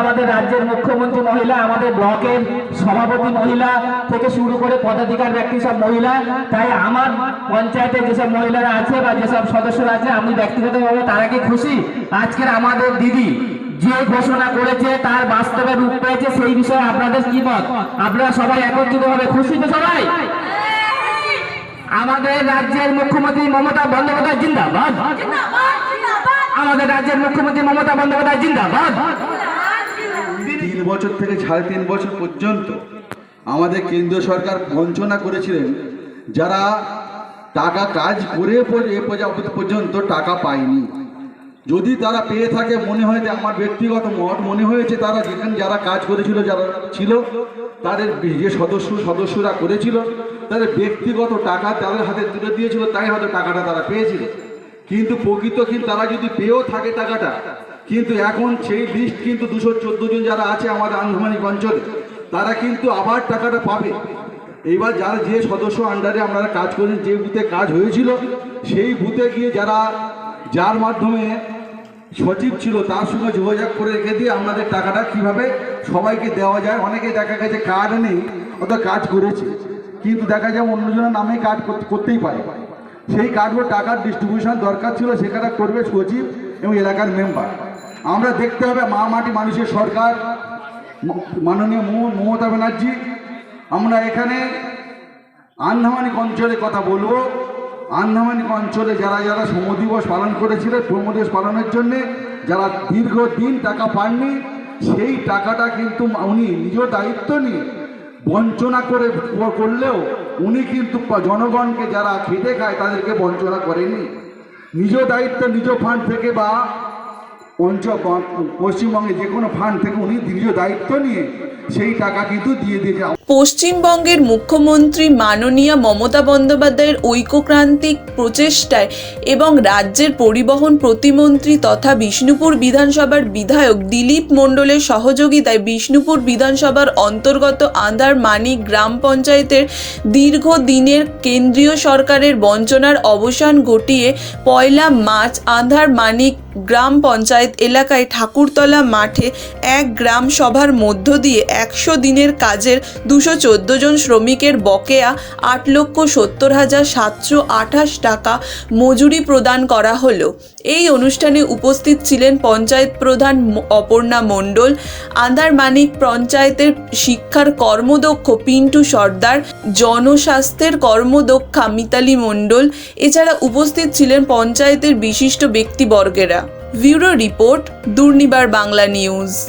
আমাদের রাজ্যের মুখ্যমন্ত্রী মহিলা আমাদের ব্লকের সভাপতি মহিলা থেকে শুরু করে পদাধিকার ব্যক্তি সব মহিলা। তাই আমার পঞ্চায়েতে যেসব মহিলারা আছে বা যেসব সদস্যরা আছে আমি ব্যক্তিগতভাবে তারা কি খুশি? আজকের আমাদের দিদি যে ঘোষণা করেছে তার বাস্তবে রূপ পেয়েছে সেই বিষয়ে আপনাদের কি মত? আপনারা সবাই একত্রিত হবে খুশি তো সবাই? আমাদের রাজ্যের মুখ্যমন্ত্রী মমতা বন্দ্যোপাধ্যায় জিন্দাবাদ। আমাদের রাজ্যের মুখ্যমন্ত্রী মমতা বন্দ্যোপাধ্যায় জিন্দাবাদ। তিন বছর থেকে সাড়ে তিন বছর পর্যন্ত আমাদের কেন্দ্রীয় সরকার বঞ্চনা করেছিলেন, যারা টাকা কাজ করে এ পর্যা- পর্যন্ত টাকা পায়নি। যদি তারা পেয়ে থাকে, মনে হয় যে আমার ব্যক্তিগত মত, মনে হয়েছে তারা যেখানে যারা কাজ করেছিল, যারা ছিল, তাদের যে সদস্য, সদস্যরা করেছিল, তাদের ব্যক্তিগত টাকা তাদের হাতে তুলে দিয়েছিল, তাই হয়তো টাকাটা তারা পেয়েছিল। কিন্তু প্রকৃত কিন্তু তারা যদি পেয়েও থাকে টাকাটা কিন্তু এখন সেই লিস্ট কিন্তু দুশো জন যারা আছে আমাদের আনুমানিক অঞ্চলে, তারা কিন্তু আবার টাকাটা পাবে। এইবার যারা যে সদস্য আন্ডারে আপনারা কাজ করি যে বুথে কাজ হয়েছিল, সেই বুথে গিয়ে যারা, যার মাধ্যমে সচিব ছিল, তার সঙ্গে যোগাযোগ করে রেখে দিয়ে আমাদের টাকাটা কীভাবে সবাইকে দেওয়া যায়, অনেকে দেখা গেছে কার্ড নেই অত কাজ করেছে। কিন্তু দেখা যায় অন্যজনের নামে কাজ করতেই পারে। সেই কার্ডগুলো টাকার ডিস্ট্রিবিউশন দরকার ছিল, সেখানে করবে সচিব এবং এলাকার মেম্বার আমরা দেখতে হবে মা মাটি মানুষের সরকার, মাননীয় মমতা ব্যানার্জি। আমরা এখানে আন্দামানিক অঞ্চলে কথা বলব। আন্দামানিক অঞ্চলে যারা যারা শ্রম দিবস পালন করেছিলেন, শ্রম দিবস পালনের জন্যে যারা দীর্ঘদিন টাকা পাননি, সেই টাকাটা কিন্তু উনি নিজ দায়িত্ব নিয়ে বঞ্চনা করে, করলেও উনি কিন্তু জনগণকে যারা খেটে খায়, তাদেরকে বঞ্চনা করেনি নিজ দায়িত্ব নিজ ফান্ড থেকে বা পশ্চিমবঙ্গে যে কোনো ফান্ড থেকে উনি নিজ দায়িত্ব নিয়ে সেই টাকা কিন্তু দিয়ে পশ্চিমবঙ্গের মুখ্যমন্ত্রী মাননীয় মমতা বন্দ্যোপাধ্যায়ের ঐক্যক্রান্তিক প্রচেষ্টায় এবং রাজ্যের পরিবহন প্রতিমন্ত্রী তথা বিষ্ণুপুর বিধানসভার বিধায়ক দিলীপ মণ্ডলের সহযোগিতায় বিষ্ণুপুর বিধানসভার অন্তর্গত আন্ধার মানিক গ্রাম পঞ্চায়েতের দীর্ঘদিনের কেন্দ্রীয় সরকারের বঞ্চনার অবসান ঘটিয়ে পয়লা মার্চ আন্ধার মানিক গ্রাম পঞ্চায়েত এলাকায় ঠাকুরতলা মাঠে এক গ্রাম সভার মধ্য দিয়ে একশো দিনের কাজের দুশো জন শ্রমিকের বকেয়া আট লক্ষ সত্তর হাজার সাতশো আঠাশ টাকা মজুরি প্রদান করা হলো। এই অনুষ্ঠানে উপস্থিত ছিলেন পঞ্চায়েত প্রধান অপর্ণা মণ্ডল, আন্দারমানিক পঞ্চায়েতের শিক্ষার কর্মদক্ষ পিন্টু সর্দার জনস্বাস্থ্যের কর্মদক্ষা মিতালি মণ্ডল, এছাড়া উপস্থিত ছিলেন পঞ্চায়েতের বিশিষ্ট ব্যক্তিবর্গেরা। Bureau report, Durnibar Bangla news.